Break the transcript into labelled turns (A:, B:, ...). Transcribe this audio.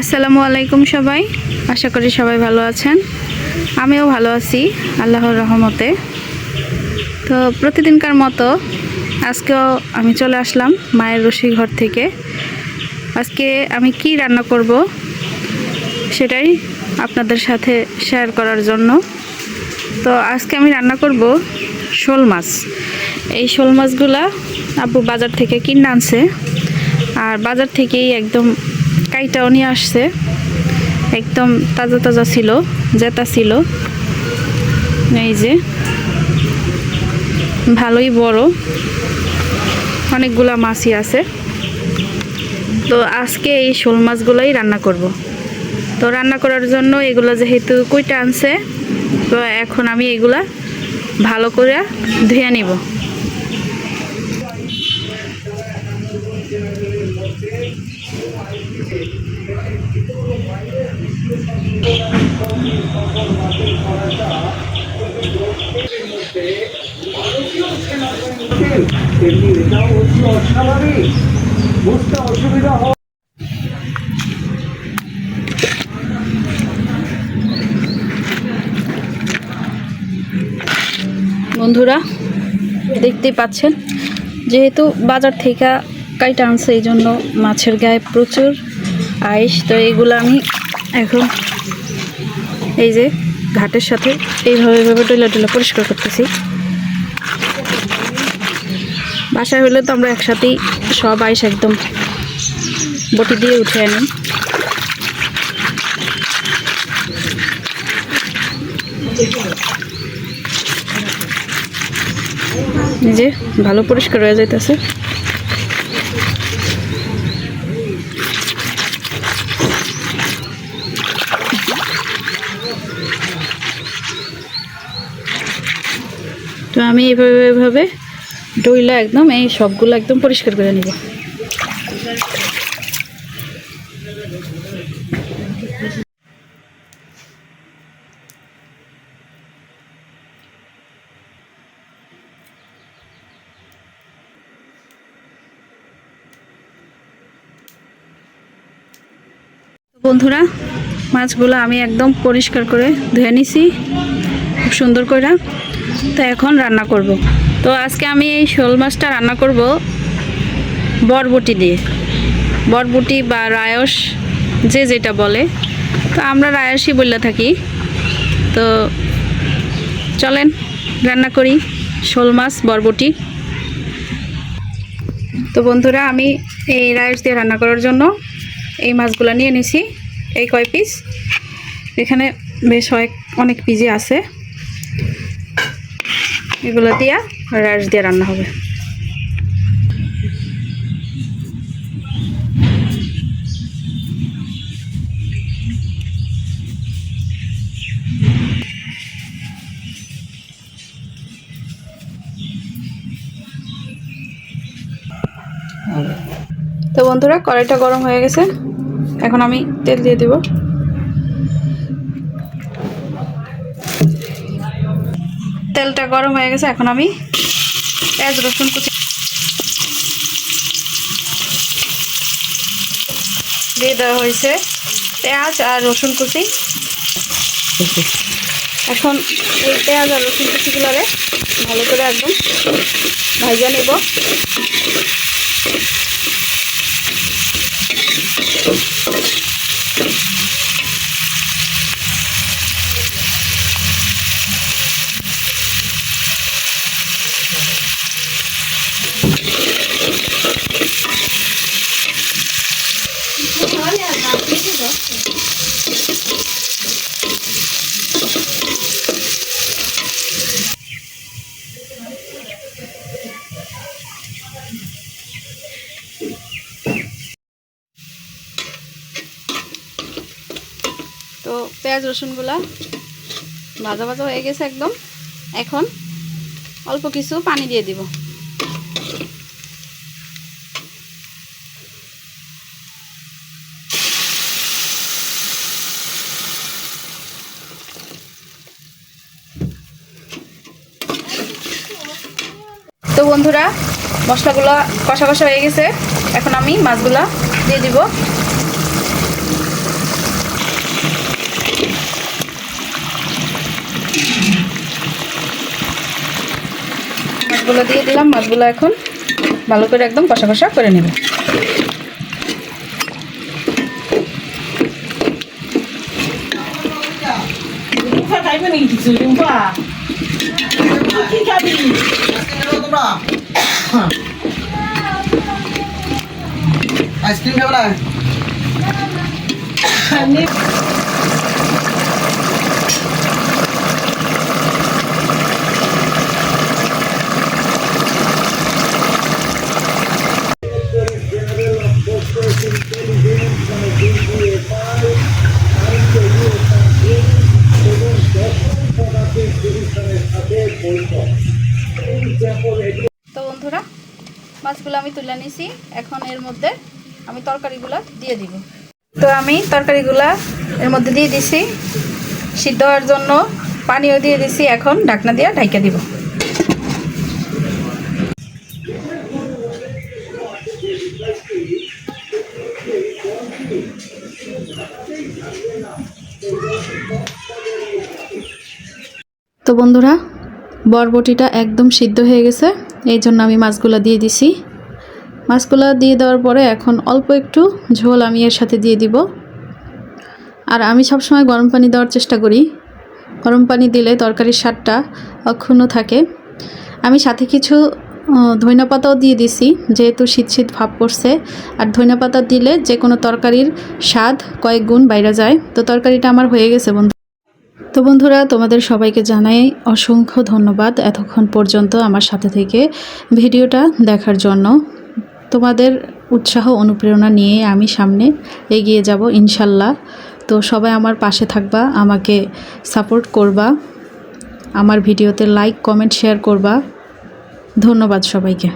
A: আসসালামু আলাইকুম সবাই। আশা করি সবাই ভালো আছেন। আমিও ভালো আছি, আল্লাহর রহমতে। তো প্রতিদিনকার মতো আজকেও আমি চলে আসলাম মায়ের রসি ঘর থেকে। আজকে আমি কি রান্না করব সেটাই আপনাদের সাথে শেয়ার করার জন্য। তো আজকে আমি রান্না করব শোল মাছ। এই শোল মাছগুলা আব্বু বাজার থেকে কিনে আনছে। আর বাজার থেকেই একদম কাইটাও নিয়ে আসছে। একদম তাজা তাজা ছিল, জেতা ছিল। এই যে, ভালোই বড়। অনেকগুলা মাছই আছে। তো আজকে এই শোল মাছগুলোই রান্না করব। তো রান্না করার জন্য এগুলো যেহেতু কুইটা আনছে, তো এখন আমি এগুলা ভালো করে ধুয়ে নিব। বন্ধুরা, দেখতেই পাচ্ছেন, যেহেতু বাজার থেকে কাইটা আনছে, এই জন্য মাছের গায়ে প্রচুর আইস, তো এগুলো আমি এখন এই যে ঘাটের সাথে এইভাবে এইভাবে টইলা টইলা পরিষ্কার করতেছি। বাসায় হলে তো আমরা একসাথেই সব আইস একদম বটি দিয়ে উঠে আনি। যে ভালো পরিষ্কার হয়ে যাইতেছে। তো আমি এইভাবে এইভাবে ডইলা একদম, এই সবগুলো একদম পরিষ্কার করে নিব। বন্ধুরা, মাছগুলো আমি একদম পরিষ্কার করে ধুয়ে নিছি, খুব সুন্দর করে তো এখন রান্না করব। তো আজকে আমি এই শোল মাছটা রান্না করব বরবটি দিয়ে। বরবটি বা রায়স যে যেটা বলে। তো আমরা রায়সই বললে থাকি। তো চলেন রান্না করি শোল মাছ, বরবটি। তো বন্ধুরা, আমি এই রাইস দিয়ে রান্না করার জন্য এই মাছগুলো নিয়ে নিছি। এই কয় পিস। এখানে বেশ অনেক পিজি আছে। এগুলো দিয়া রাইস দিয়ে রান্না হবে। তো বন্ধুরা, কড়াইটা গরম হয়ে গেছে। এখন আমি তেল দিয়ে দিব। তেলটা গরম হয়ে গেছে, এখন আমি পেঁয়াজ, রসুন কুচি দিয়ে দেওয়া হয়েছে। পেঁয়াজ আর রসুন কুচি। এখন এই পেঁয়াজ আর রসুন কুচিগুলোরে ভালো করে একদম ভাজা নেব। তো পেঁয়াজ রসুনগুলা ভাজা ভাজা হয়ে গেছে একদম। এখন অল্প কিছু পানি দিয়ে দিব। তো বন্ধুরা, মশলাগুলো কষা কষা হয়ে গেছে। এখন আমি মাছগুলা দিয়ে দিব। মাছগুলো দিয়ে দিলাম মাছগুলো এখন ভালো করে একদম কষা কষা করে নেব।
B: আইসক্রিম খাবে না
A: তো বন্ধুরা মাছগুলো আমি তুলে নিছি। এখন এর মধ্যে আমি তরকারিগুলো দিয়ে দিব। তো আমি তরকারিগুলা এর মধ্যে দিয়ে দিছি। সিদ্ধ হওয়ার জন্য পানিও দিয়ে দিছি। এখন ঢাকনা দিয়ে ঢাইকা দিব। তো বন্ধুরা, বরবটিটা একদম সিদ্ধ হয়ে গেছে। এই জন্য আমি মাছগুলো দিয়ে দিছি। মাছগুলো দিয়ে দেওয়ার পরে এখন অল্প একটু ঝোল আমি এর সাথে দিয়ে দিব। আর আমি সবসময় গরম পানি দেওয়ার চেষ্টা করি। গরম পানি দিলে তরকারির স্বাদটা অক্ষুণ্ণ থাকে। আমি সাথে কিছু ধইনা পাতাও দিয়ে দিছি, যেহেতু শীত শীত ভাব পড়ছে। আর ধইনা পাতা দিলে যে কোনো তরকারির স্বাদ কয়েক গুণ বাইরে যায়। তো তরকারিটা আমার হয়ে গেছে, বন্ধু। তো বন্ধুরা, তোমাদের সবাইকে জানাই অসংখ্য ধন্যবাদ এতক্ষণ পর্যন্ত আমার সাথে থেকে ভিডিওটা দেখার জন্য। তোমাদের উৎসাহ, অনুপ্রেরণা নিয়ে আমি সামনে এগিয়ে যাব ইনশাল্লাহ। তো সবাই আমার পাশে থাকবা, আমাকে সাপোর্ট করবা, আমার ভিডিওতে লাইক, কমেন্ট, শেয়ার করবা। ধন্যবাদ সবাইকে।